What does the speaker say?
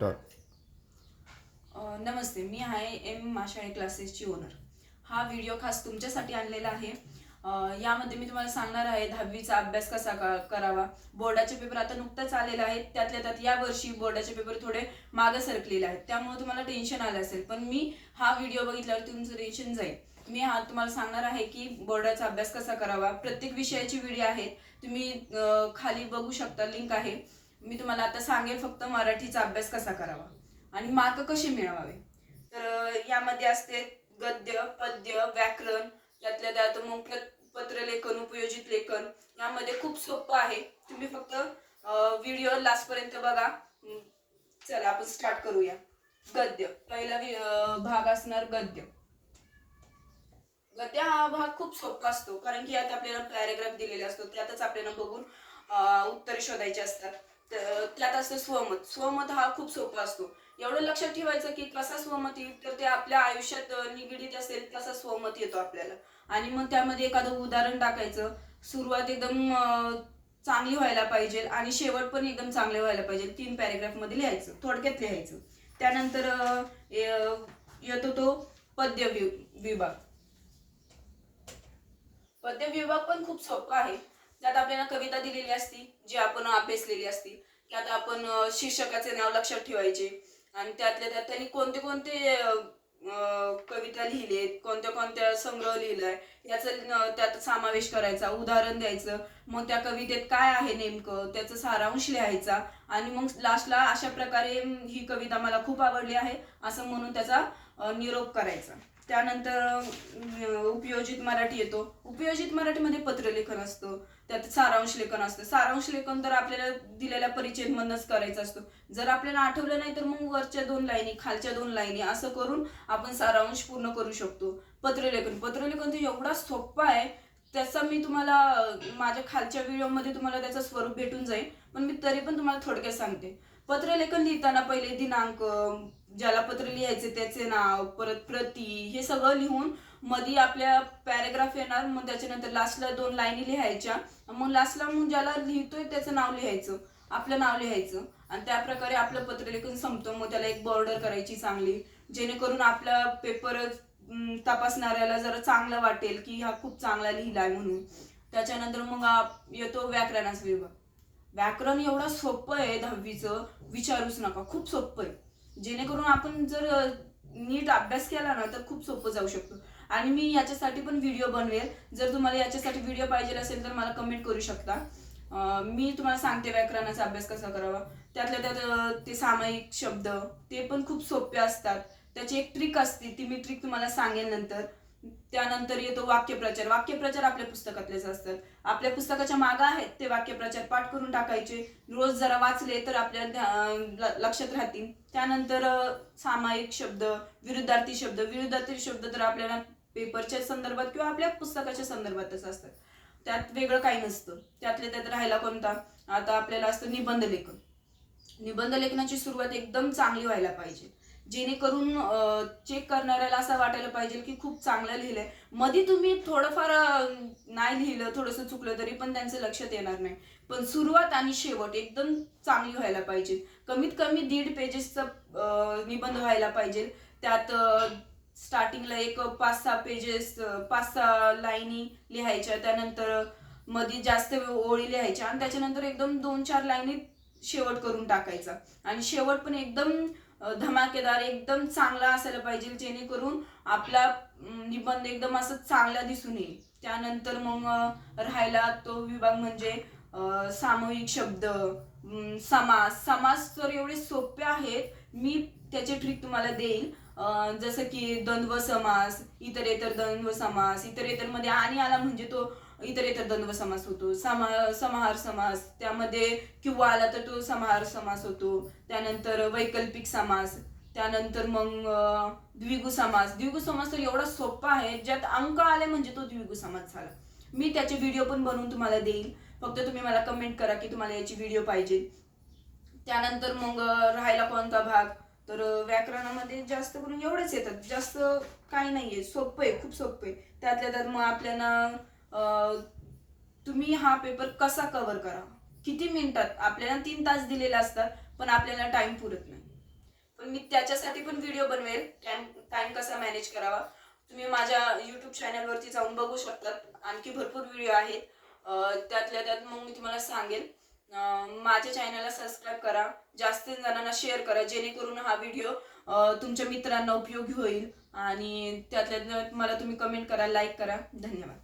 तर. नमस्ते मी आहे एम माशाळे क्लासेसची ओनर. हा व्हिडिओ खास तुमच्यासाठी आणलेला आहे. यामध्ये मी तुम्हाला सांगणार आहे दहावीचा अभ्यास कसा करावा. बोर्डाचे पेपर आता नुकताच आलेले आहेत. त्यातल्या त्यात या वर्षी बोर्डाचे पेपर थोडे मागे सरकलेले आहेत. त्यामुळे तुम्हाला टेन्शन आलं असेल. पण मी हा व्हिडिओ बघितल्यावर तुमचं टेन्शन जाईल. मी हा तुम्हाला सांगणार आहे की बोर्डाचा अभ्यास कसा करावा. प्रत्येक विषयाची व्हिडिओ आहेत तुम्ही खाली बघू शकता. लिंक आहे. मी तुम्हाला आता सांगेल फक्त मराठीचा अभ्यास कसा करावा आणि मार्क कसे मिळवावे. तर यामध्ये असते गद्य पद्य व्याकरण त्यातल्या त्यात मग पत्रलेखन उपयोजित लेखन यामध्ये खूप सोपं आहे. तुम्ही फक्त व्हिडिओ लास्ट पर्यंत बघा. चला आपण स्टार्ट करूया. गद्य. पहिला भाग असणार गद्य. गद्य हा भाग खूप सोपा असतो कारण की यात आपल्याला पॅरेग्राफ दिलेला असतो त्यातच आपल्याला बघून उत्तर उत्तरे असतात. त्यात असतं स्वमत. स्वमत हा खूप सोपा असतो. एवढं लक्षात ठेवायचं की कसा स्वमत येईल तर ते आपल्या आयुष्यात निगडीत असेल तसा स्वमत येतो आपल्याला. आणि मग त्यामध्ये एखादं उदाहरण टाकायचं. सुरुवात एकदम चांगली व्हायला पाहिजे आणि शेवट पण एकदम चांगले व्हायला पाहिजे. तीन पॅरेग्राफमध्ये लिहायचं थोडक्यात लिहायचं. त्यानंतर येतो तो पद्य विभाग. पद्य विभाग पण खूप सोपा आहे. त्यात आपल्याला कविता दिलेली असती जी आपण अभ्यासलेली असती. त्यात आपण शीर्षकाचे नाव लक्षात ठेवायचे. आणि त्यातल्या त्यात त्यांनी कोणते कोणते कविता लिहिलेत कोणत्या कोणत्या संग्रह लिहिलाय याचा त्यात समावेश करायचा उदाहरण द्यायचं. मग त्या कवितेत काय आहे नेमकं त्याचा सारांश लिहायचा. आणि मग लास्टला अशा प्रकारे ही कविता मला खूप आवडली आहे असं म्हणून त्याचा निरोप करायचा. त्यानंतर उपयोजित मराठी येतो. उपयोजित मराठीमध्ये पत्रलेखन असतं. त्यात सारांश लेखन असतं. सारांश लेखन तर आपल्याला दिलेल्या परिचयमधनच करायचं असतं. जर आपल्याला आठवलं नाही तर मग वरच्या दोन लाईनी खालच्या दोन लाईनी असं करून आपण सारांश पूर्ण करू शकतो. पत्रलेखन. पत्रलेखन तर एवढा सोपा आहे त्याचा मी तुम्हाला माझ्या खालच्या व्हिडिओमध्ये तुम्हाला त्याचं स्वरूप भेटून जाईल पण मी तरी पण तुम्हाला थोडक्यात सांगते. पत्रलेखन लिहिताना पहिले दिनांक ज्याला पत्र लिहायचे त्याचे नाव परत प्रती हे सगळं लिहून मध्ये आपल्या पॅरेग्राफ येणार मग त्याच्यानंतर लास्टला दोन लाईनी लिहायच्या मग लास्टला मग ज्याला लिहितोय त्याचं नाव लिहायचं आपलं नाव लिहायचं आणि त्या प्रकारे आपलं पत्रलेखन संपतो मग त्याला एक बॉर्डर करायची चांगली जेणेकरून आपला पेपर तपासणाऱ्याला जरा चांगलं वाटेल की हा खूप चांगला लिहिलाय म्हणून. त्याच्यानंतर मग येतो व्याकरणाचा विभाग. व्याकरण एवढं सोपं आहे दहावीचं विचारूच नका. खूप सोपं आहे. जेणेकरून आपण जर नीट अभ्यास केला ना तर खूप सोपं जाऊ शकतो. आणि मी याच्यासाठी पण व्हिडिओ बनवेल. जर तुम्हाला याच्यासाठी व्हिडिओ पाहिजे असेल तर मला कमेंट करू शकता. मी तुम्हाला सांगते व्याकरणाचा अभ्यास कसा करावा. त्यातल्या त्यात ते सामायिक शब्द ते पण खूप सोपे असतात. त्याची एक ट्रिक असते ती मी ट्रिक तुम्हाला सांगेन नंतर. त्यानंतर येतो वाक्यप्रचार. वाक्यप्रचार आपल्या पुस्तकातलेच असतात. आपल्या पुस्तकाच्या मागा आहेत ते वाक्यप्रचार पाठ करून टाकायचे. रोज जरा वाचले तर आपल्या लक्षात राहतील. त्यानंतर सामायिक शब्द विरुद्धार्थी शब्द. विरुद्धार्थी शब्द तर आपल्याला पेपरच्या संदर्भात किंवा आपल्या पुस्तकाच्या संदर्भातच असतात. त्यात वेगळं काही नसतं. त्यातले त्यात राहायला कोणता? आता आपल्याला असतं निबंध लेखन. निबंध लेखनाची सुरुवात एकदम चांगली व्हायला पाहिजे. जेणेकरून चेक करणाऱ्याला असं वाटायला पाहिजे की खूप चांगलं लिहिलंय. मध्ये तुम्ही थोडंफार नाही लिहिलं थोडंसं चुकलं तरी पण त्यांचं लक्षात येणार नाही. पण सुरुवात आणि शेवट एकदम चांगली व्हायला पाहिजे. कमीत कमी दीड पेजेसचा निबंध व्हायला पाहिजे. त्यात स्टार्टिंगला एक पाच सहा पेजेस पाच सहा लाईनी लिहायच्या. त्यानंतरमध्ये जास्त ओळी लिहायच्या आणि त्याच्यानंतर एकदम दोन चार लाईनी शेवट करून टाकायचा. आणि शेवट पण एकदम धमाकेदार एकदम चांगला असायला पाहिजे जेणेकरून आपला निबंध एकदम असं चांगला दिसून येईल. त्यानंतर मग राहायला तो विभाग म्हणजे सामूहिक शब्द समास. समास तर एवढे सोपे आहेत. मी त्याचे ट्रिक तुम्हाला देईल. जसं की द्वंद्व समास इतरेतर द्वंद्व समास इतरेतरमध्ये आणि आला म्हणजे तो इतरेतर द्वंद्व समास होतो. समा समाहार समास त्यामध्ये किंवा आला तर तो समाहार समास होतो. त्यानंतर वैकल्पिक समास त्यानंतर मग द्विगु समास द्विगु समास तर एवढा सोपा आहे ज्यात अंक आले म्हणजे तो द्विगु समास झाला. मी त्याचे व्हिडिओ पण बनवून तुम्हाला देईल. फक्त तुम्ही मला कमेंट करा की तुम्हाला याची व्हिडिओ पाहिजे. त्यानंतर मग राहायला कोणता भाग? तर व्याकरणामध्ये जास्त करून एवढेच येतात. जास्त काही नाहीये. सोपं आहे. खूप सोपं आहे. त्यातल्या त्यात मग आपल्याला तुम्ही हा पेपर कसा कव्हर करा? किती मिनिटात? आपल्याला तीन तास दिलेले असतात पण आपल्याला टाइम पुरत नाही. पण मी त्याच्यासाठी पण व्हिडिओ बनवेल. टाइम टाइम कसा मॅनेज करावा? तुम्ही माझ्या युट्यूब चॅनलवरती जाऊन बघू शकतात. आणखी भरपूर व्हिडिओ आहेत. त्यातल्या त्यात मग मी तुम्हाला सांगेल. माझ्या चॅनलला सबस्क्राईब करा. जास्त जणांना शेअर करा जेणेकरून हा व्हिडिओ तुमच्या मित्रांना उपयोगी होईल. आणि त्यातल्या मला तुम्ही कमेंट करा लाईक करा. धन्यवाद.